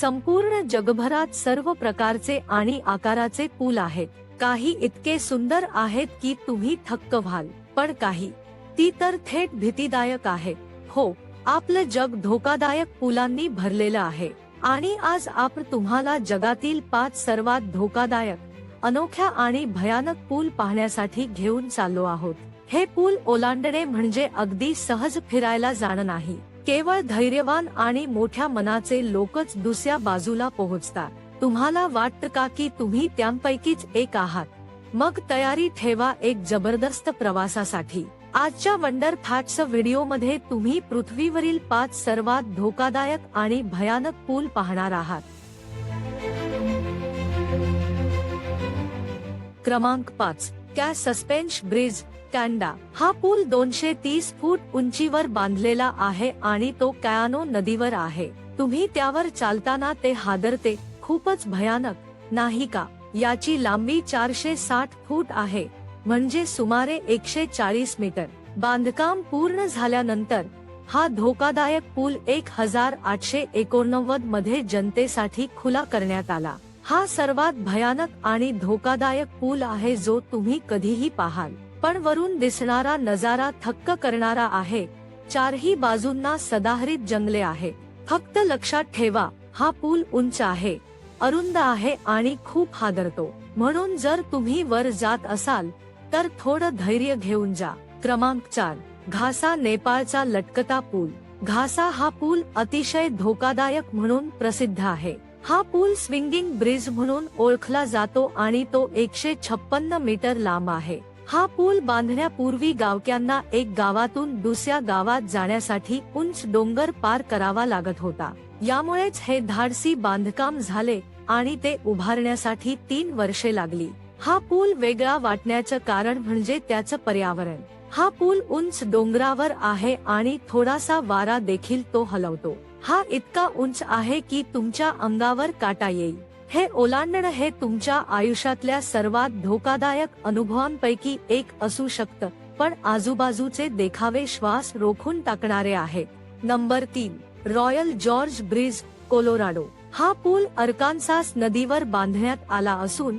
संपूर्ण जगभरात सर्व प्रकारचे आणि आकाराचे पूल आहेत. काही इतके सुंदर आहेत की तुम्ही थक्क व्हाल पण काही. ती तर थेट भीतीदायक आहे. हो आपलं जग धोकादायक पुलांनी भरलेलं आहे. आणि आज आपण तुम्हाला जगातील पाच सर्वात धोकादायक अनोख्या आणि भयानक पूल पाहण्यासाठी घेऊन चाललो आहोत. हे पूल ओलांडणे म्हणजे अगदी सहज फिरायला जाणं नाही. केवळ धैर्यवान आणि मोठ्या मनाचे लोकच दुसऱ्या बाजूला पोहोचतात. तुम्हाला वाटतं का की तुम्ही त्यांपैकीच एक आहात? मग तयारी ठेवा एक जबरदस्त प्रवासासाठी. आजच्या वंडर फॅक्ट्स व्हिडिओमध्ये तुम्ही पृथ्वीवरील पाच सर्वात धोकादायक आणि भयानक पूल पाहणार आहात. क्रमांक पाच. कॅ सस्पेन्श ब्रिज कॅन्डा हा पूल दोनशे तीस फूट उंचीवर बांधलेला आहे आणि तो कॅनो नदीवर आहे. तुम्ही त्यावर चालताना ते हादरते. खूपच भयानक. नाही का? याची लांबी चारशे साठ फूट आहे. म्हणजे सुमारे एकशे चाळीस मीटर. बांधकाम पूर्ण झाल्यानंतर हा धोकादायक पूल एक हजार आठशे एकोणनव्वदमध्ये जनतेसाठी खुला करण्यात आला. हा सर्वात भयानक आणि धोकादायक पूल आहे जो तुम्ही कधीही पाहाल. पण वरून दिसणारा नजारा थक्क करणारा आहे. चारही बाजूंना सदाहरित जंगले आहे. फक्त लक्षात ठेवा हा पूल उंच आहे. अरुंद आहे आणि खूप हादरतो. म्हणून जर तुम्ही वर जात असाल तर थोडं धैर्य घेऊन जा. क्रमांक चार घासा नेपाळचा लटकता पूल. घासा हा पूल अतिशय धोकादायक म्हणून प्रसिद्ध आहे. हा पूल स्विंगिंग ब्रिज म्हणून ओळखला जातो आणि तो एकशे छप्पन्न मीटर लांब आहे. हा पूल बांधण्यापूर्वी गावक्यांना एक गावातून दुसऱ्या गावात जाण्यासाठी उंच डोंगर पार करावा लागत होता. यामुळेच हे धाडसी बांधकाम झाले आणि ते उभारण्यासाठी तीन वर्षे लागली. हा पूल वेगळा वाटण्याचं कारण म्हणजे त्याचं पर्यावरण. हा पूल उंच डोंगरावर आहे आणि थोडासा वारा देखील तो हलवतो. हा इतका उंच आहे की तुमच्या अंगावर काटा येईल. हे ओलांडणं हे तुमच्या आयुष्यातल्या सर्वात धोकादायक अनुभवांपैकी एक असू शकतं पण आजूबाजूचे देखावे श्वास रोखून टाकणारे आहे. नंबर तीन रॉयल जॉर्ज ब्रिज कोलोराडो. हा पूल अर्कान्सास नदीवर बांधण्यात आला असून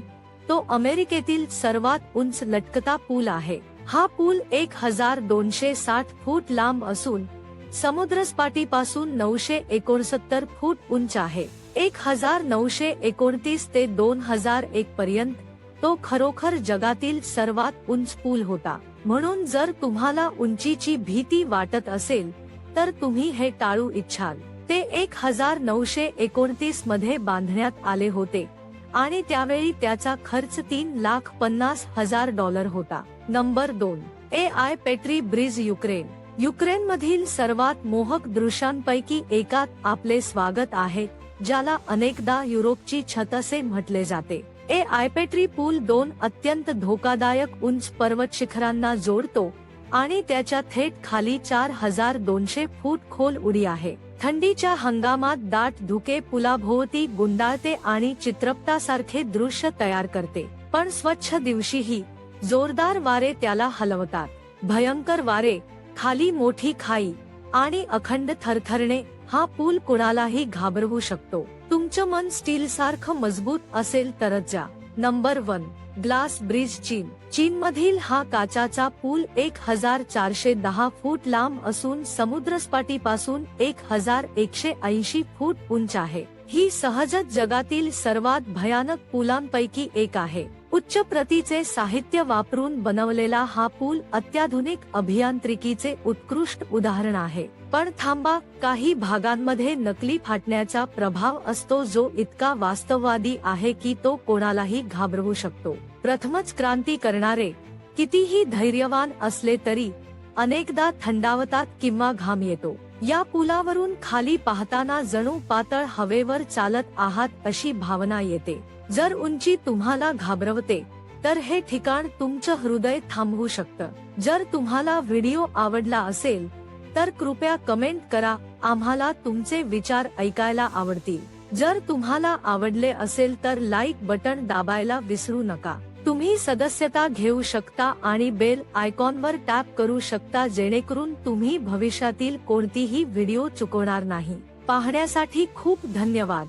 तो अमेरिकेतील सर्वात उंच लटकता पूल आहे. हा पूल एक हजार दोनशे साठ फूट लांब असून समुद्रसपाटीपासून नऊशे एकोणसत्तर फूट उंच आहे. एक हजार नऊशे एकोणतीस ते दोन हजार एक पर्यंत तो खरोखर जगातील सर्वात उंच पूल होता. म्हणून जर तुम्हाला उंचीची भीती वाटत असेल तर तुम्ही हे टाळू इच्छाल. ते एक हजार नऊशे एकोणतीसमध्ये बांधण्यात आले होते. आणि त्यावेळी त्याचा खर्च तीन लाख पन्नास हजार डॉलर होता. नंबर दोन Ai Petri bridge Ukraine. Ukraine मधील सर्वात मोहक दृश्यांपैकी एकात आपले स्वागत आहे. ज्याला अनेकदा युरोपची छत असे म्हटले जाते. ए आयपेट्री पूल दोन अत्यंत धोकादायक उंच पर्वत शिखरांना जोडतो आणि त्याच्या थेट खाली चार हजार दोनशे फूट खोल उडी आहे. थंडीच्या हंगामात दाट धुके पुलाभोवती गुंडाळते आणि चित्रपटासारखे दृश्य तयार करते. पण स्वच्छ दिवशीही जोरदार वारे त्याला हलवतात. भयंकर वारे खाली मोठी खाई आणि अखंड थरथरणे हा पूल कुणालाही घाबरवू शकतो. तुमचं मन स्टील सारखं मजबूत असेल तरच जा. नंबर वन ग्लास ब्रिज चीन. चीन मधील हा काचाचा पूल एक हजार चारशे दहा फूट लांब असून समुद्रसपाटीपासून एक हजार एकशे ऐंशी फूट उंच आहे. ही सहजच जगातील सर्वात भयानक पुलांपैकी एक आहे. उच्च प्रतीचे साहित्य वापरून बनवलेला हा पूल अत्याधुनिक अभियांत्रिकीचे उत्कृष्ट उदाहरण आहे. पण थांबा काही भागांमध्ये नकली फाटण्याचा प्रभाव असतो जो इतका वास्तववादी आहे की तो कोणालाही घाबरवू शकतो. प्रथमच क्रांती करणारे कितीही धैर्यवान असले तरी अनेकदा थंडावतात किंवा घाम येतो. या पुलावरून खाली पाहताना जणू पातळ हवेवर चालत आहात अशी भावना येते. जर उंची तुम्हाला घाबरवते तर हे ठिकाण तुमचं हृदय थांबवू शकतं. जर तुम्हाला व्हिडिओ आवडला असेल तर कृपया कमेंट करा आम्हाला तुमचे विचार ऐकायला आवडतील. जर तुम्हाला आवडले असेल तर लाईक बटन दाबायला विसरू नका. तुम्ही सदस्यता घेऊ शकता आणि बेल आयकॉनवर टॅप करू शकता जेणेकरून तुम्ही भविष्यातील कोणतीही व्हिडिओ चुकवणार नाही. पाहण्यासाठी खूप धन्यवाद.